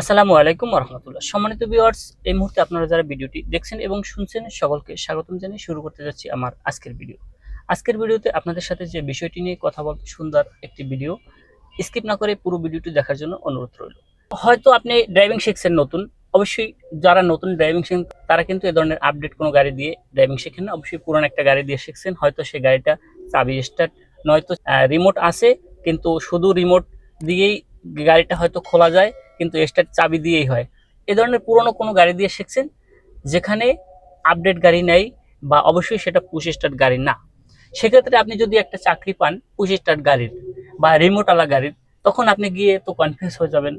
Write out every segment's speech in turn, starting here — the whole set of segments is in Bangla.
আসসালামু আলাইকুম রহমতুল্লাহ সম্মানিত ভিউয়ার্স এই মুহূর্তে আপনারা যারা ভিডিওটি দেখছেন এবং শুনছেন, সকলকে স্বাগতম জানিয়ে শুরু করতে যাচ্ছি আমার আজকের ভিডিও। আজকের ভিডিওতে আপনাদের সাথে যে বিষয়টি নিয়ে কথা বলতে সুন্দর একটি ভিডিও স্কিপ না করে পুরো ভিডিওটি দেখার জন্য অনুরোধ রইল। হয়তো আপনি ড্রাইভিং শিখছেন নতুন, অবশ্যই যারা নতুন ড্রাইভিং শিখেন তারা কিন্তু এ ধরনের আপডেট কোনো গাড়ি দিয়ে ড্রাইভিং শেখেন না। অবশ্যই পুরান একটা গাড়ি দিয়ে শিখছেন, হয়তো সেই গাড়িটা চাবি স্টার্ট নয়তো রিমোট আছে, কিন্তু শুধু রিমোট দিয়েই গাড়িটা হয়তো খোলা যায়। কিন্তু স্টার্ট চাবি দিয়েই হয়। এ ধরনের পুরনো কোনো গাড়ি দিয়ে শিখছেন যেখানে আপডেট গাড়ি নেই বা অবশ্যই সেটা পুশ স্টার্ট গাড়ি না। সেক্ষেত্রে আপনি যদি একটা চাকরি পান পুশ স্টার্ট গাড়ির বা রিমোটওয়ালা গাড়ির, তখন আপনি গিয়ে তো কনফিউজ হয়ে যাবেন।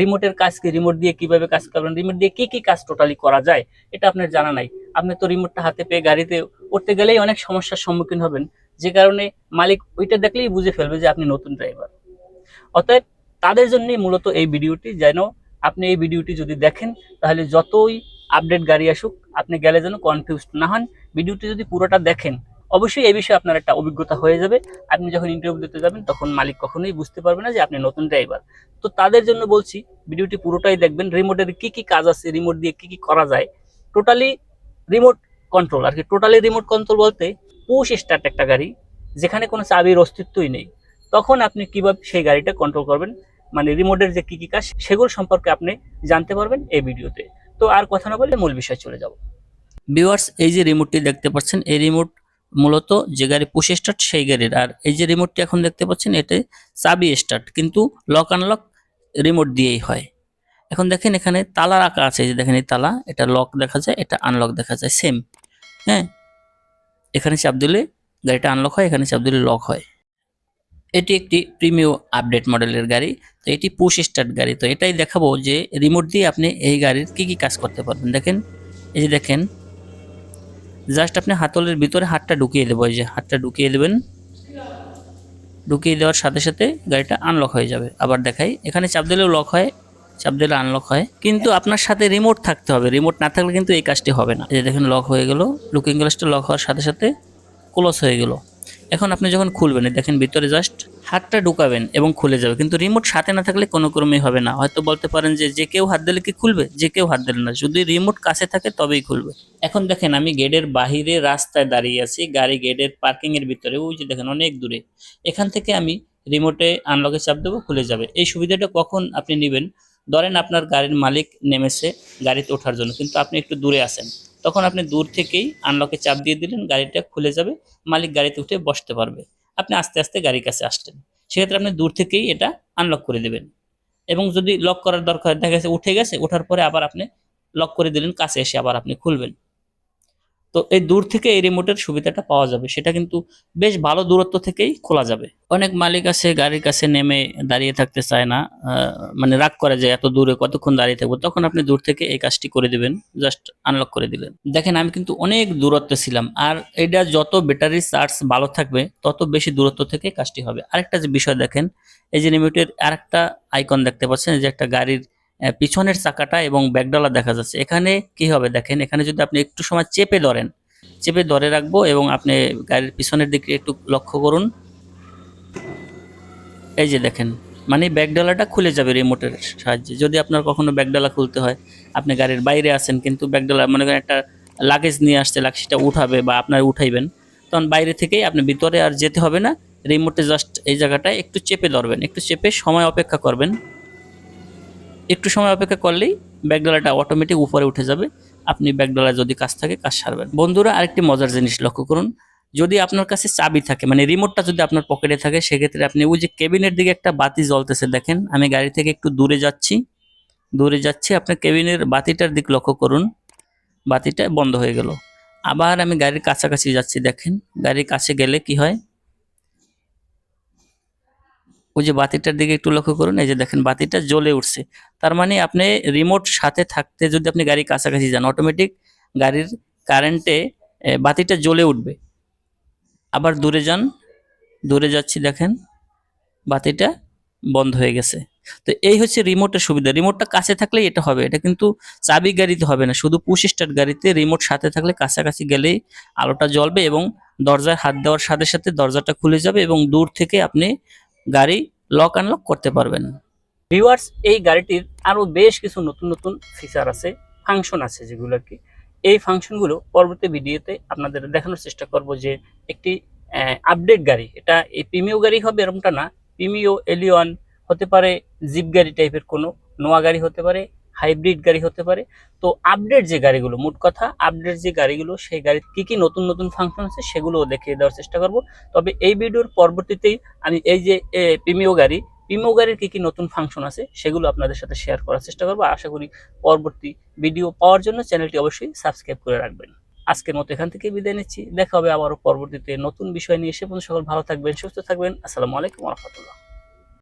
রিমোটের কাজ কি? রিমোট দিয়ে কীভাবে কাজ করবেন? রিমোট দিয়ে কি কি কাজ টোটালি করা যায়? এটা আপনার জানা নাই। আপনি তো রিমোটটা হাতে পেয়ে গাড়িতে উঠতে গেলেই অনেক সমস্যার সম্মুখীন হবেন। যে কারণে মালিক ওইটা দেখলেই বুঝে ফেলবে যে আপনি নতুন ড্রাইভার অতএব তাদের জন্যই মূলত এই ভিডিওটি, যেন আপনি এই ভিডিওটি যদি দেখেন, তাহলে যতই আপডেট গাড়ি আসুক, আপনি গেলে যেন কনফিউজড না হন। ভিডিওটি যদি পুরোটা দেখেন, অবশ্যই এই বিষয়ে আপনার একটা অভিজ্ঞতা হয়ে যাবে। আপনি যখন ইন্টারভিউ দিতে যাবেন, তখন মালিক কখনোই বুঝতে পারবে না যে আপনি নতুন ড্রাইভার তো তাদের জন্য বলছি, ভিডিওটি পুরোটাই দেখবেন। রিমোটের কি কি কাজ আছে রিমোট দিয়ে কি কি করা যায়? টোটালি রিমোট কন্ট্রোল আর কি টোটালি রিমোট কন্ট্রোল বলতে পুশ স্টার্ট একটা গাড়ি, যেখানে কোনো চাবির অস্তিত্বই নেই। তখন আপনি কীভাবে সেই গাড়িটা কন্ট্রোল করবেন? মানে রিমোটের যে কি কি কাজ, সেগুলো সম্পর্কে আপনি জানতে পারবেন এই ভিডিওতে। তো আর কথা না বলে মূল বিষয় চলে যাব। ভিউয়ার্স এই যে রিমোটটি দেখতে পাচ্ছেন, এই রিমোট মূলত যে গাড়ি পুশ স্টার্ট সেই গাড়ির। আর এই যে রিমোটটি এখন দেখতে পাচ্ছেন, এটি চাবি স্টার্ট কিন্তু লক আনলক রিমোট দিয়েই হয়। এখন দেখেন এখানে তালা রাখা আছে যে দেখেন এই তালা, এটা লক দেখা যায়, এটা আনলক দেখা যায় সেম হ্যাঁ এখানে চাপ দিলে গাড়িটা আনলক হয়, এখানে চাপ দিলে লক হয়। এটি একটি প্রিমিয় আপডেট মডেলের গাড়ি, তো এটি পুশ স্টার্ট গাড়ি। তো এটাই দেখাবো যে রিমোট দিয়ে আপনি এই গাড়ির কি কি কাজ করতে পারবেন। দেখেন, এই যে দেখেন জাস্ট আপনি হাতলের ভিতরে হাতটা ঢুকিয়ে দেবো, এই যে হাতটা ঢুকিয়ে দেবেন। ঢুকিয়ে দেওয়ার সাথে সাথে গাড়িটা আনলক হয়ে যাবে। আবার দেখাই, এখানে চাপ দিলেও লক হয়, চাপ দিলে আনলক হয়। কিন্তু আপনার সাথে রিমোট থাকতে হবে। রিমোট না থাকলে কিন্তু এই কাজটি হবে না। এই যে দেখেন লক হয়ে গেল। লুকিং গ্লাসটা লক হওয়ার সাথে সাথে ক্লোজ হয়ে গেল। এখন আপনি যখন খুলবেন দেখেন ভিতরে জাস্ট হাতটা ঢুকাবেন এবং খুলে যাবে। কিন্তু রিমোট সাথে না থাকলে কোনো ক্রমেই হবে না। হয়তো বলতে পারেন যে যে কেউ হাত দিলে কি খুলবে? যে কেউ হাত দিলে না। যদি রিমোট কাছে থাকে তবেই খুলবে। এখন দেখেন আমি গেটের বাহিরে রাস্তায় দাঁড়িয়ে আছি, গাড়ি গেটের পার্কিং এর ভিতরে। ওই যে দেখেন অনেক দূরে। এখান থেকে আমি রিমোটে আনলকে চাপ দেবো, খুলে যাবে। এই সুবিধাটা কখন আপনি নেবেন? ধরেন আপনার গাড়ির মালিক নেমেছে গাড়িতে ওঠার জন্য। কিন্তু আপনি একটু দূরে আছেন। তখন আপনি দূর থেকেই আনলকে চাপ দিয়ে দিলেন, গাড়িটা খুলে যাবে, মালিক গাড়িতে উঠে বসতে পারবে। আপনি আস্তে আস্তে গাড়ির কাছে আসলেন। সেক্ষেত্রে আপনি দূর থেকেই এটা আনলক করে দেবেন। এবং যদি লক করার দরকার দেখা গেছে, উঠে গেছে, ওঠার পরে আবার আপনি লক করে দিলেন, কাছে এসে আবার আপনি খুলবেন। তো এই দূর থেকে এই রিমোটের সুবিধাটা পাওয়া যাবে। সেটা কিন্তু বেশ ভালো দূরত্ব থেকেই খোলা যাবে। অনেক মালিক আছে, গাড়ির কাছে নেমে দাঁড়িয়ে থাকতে চায় না মানে রাগ করে যে এত দূরে কতক্ষণ দাঁড়িয়ে থাকব। তখন আপনি দূর থেকে এই কাজটি করে দিবেন জাস্ট আনলক করে দিলেন। দেখেন, আমি কিন্তু অনেক দূরত্বে ছিলাম, আর এটা যত ব্যাটারি চার্জ ভালো থাকবে, তত বেশি দূরত্ব থেকে কাজটি হবে। আরেকটা যে বিষয় দেখেন, এই যে রিমোটের আরেকটা আইকন দেখতে পাচ্ছেন যে একটা গাড়ির পিছনের চাকাটা এবং ব্যাকডালা দেখা যাচ্ছে। এখানে কি হবে দেখেন, এখানে যদি আপনি একটু সময় চেপে ধরেন, চেপে ধরে রাখব এবং আপনি গাড়ির পিছনের দিকে একটু লক্ষ্য করুন। এই যে দেখেন মানে ব্যাকডালাটা খুলে যাবে রিমোটের সাহায্যে। যদি আপনার কখনো ব্যাকডালা খুলতে হয়, আপনি গাড়ির বাইরে আছেন কিন্তু ব্যাকডালা মনে করেন একটা লাগেজ নিয়ে আসছে লাগেজটা উঠাবে বা আপনার উঠাইবেন, তখন বাইরে থেকেই আপনি ভিতরে আর যেতে হবে না। রিমোটে জাস্ট এই জায়গাটায় একটু চেপে ধরবেন, একটু চেপে সময় অপেক্ষা করবেন। একটু সময় অপেক্ষা করলেই ব্যাকডালাটা অটোমেটিক উপরে উঠে যাবে। আপনি ব্যাকডালা যদি কাজ থাকে, কাজ সারবেন। বন্ধুরা, আরেকটি মজার জিনিস লক্ষ্য করুন। যদি আপনার কাছে চাবি থাকে মানে রিমোটটা যদি আপনার পকেটে থাকে, সেক্ষেত্রে আপনি ওই যে কেবিনের দিকে একটা বাতি জ্বলতেছে, দেখেন, আমি গাড়ি থেকে একটু দূরে যাচ্ছি। দূরে যাচ্ছি, আপনার কেবিনের বাতিটার দিক লক্ষ্য করুন। বাতিটা বন্ধ হয়ে গেল। আবার আমি গাড়ির কাছাকাছি যাচ্ছি, দেখেন, গাড়ির কাছে গেলে কি হয়? ওই যে বাতিটার দিকে একটু লক্ষ্য করুন, এই যে দেখেন বাতিটা জ্বলে উঠছে। তার মানে আপনি রিমোট সাথে থাকতে যদি আপনি গাড়ির কাছাকাছি যান অটোমেটিক গাড়ির কারেন্টে বাতিটা জ্বলে উঠবে। আবার দূরে যান, দূরে যাচ্ছি দেখেন, বাতিটা বন্ধ হয়ে গেছে। তো এই হচ্ছে রিমোটের সুবিধা। রিমোটটা কাছে থাকলেই এটা হবে। এটা কিন্তু চাবি গাড়িতে হবে না। শুধু পুশ স্টার্ট গাড়িতে রিমোট সাথে থাকলে কাছাকাছি গেলেই আলোটা জ্বলবে এবং দরজায় হাত দেওয়ার সাথে সাথে দরজাটা খুলে যাবে এবং দূর থেকে আপনি গাড়ি লক আনলক করতে পারবেন। ভিউয়ার্স এই গাড়িটির আরও বেশ কিছু নতুন নতুন ফিচার আছে ফাংশন আছে যেগুলো আর কি। এই ফাংশনগুলো পরবর্তী ভিডিওতে আপনাদের দেখানোর চেষ্টা করব যে একটি আপডেট গাড়ি, এটা এই প্রিমিও গাড়ি হবে এরকমটা না পিমিও এলিয়ন হতে পারে জিপ গাড়ি টাইপের কোনো নোয়া গাড়ি হতে পারে হাইব্রিড গাড়ি হতে পারে। তো আপডেট যে গাড়িগুলো, মোট কথা আপডেট যে গাড়িগুলো, সেই গাড়ির কি কি নতুন নতুন ফাংশন আছে সেগুলো দেখিয়ে দেওয়ার চেষ্টা করব। তবে এই ভিডিওর পরবর্তীতেই আমি এই যে প্রিমিও গাড়ি প্রিমিও গাড়ির কি কি নতুন ফাংশন আছে সেগুলো আপনাদের সাথে শেয়ার করার চেষ্টা করব। আশা করি পরবর্তী ভিডিও পাওয়ার জন্য চ্যানেলটি অবশ্যই সাবস্ক্রাইব করে রাখবেন। আজকের মতো এখান থেকে বিদায় নিচ্ছি। দেখা হবে আবারও পরবর্তীতে নতুন বিষয় নিয়ে। এসে পর্যন্ত সকল ভালো থাকবেন, সুস্থ থাকবেন। আসসালামু আলাইকুম রহমতুল্লাহ।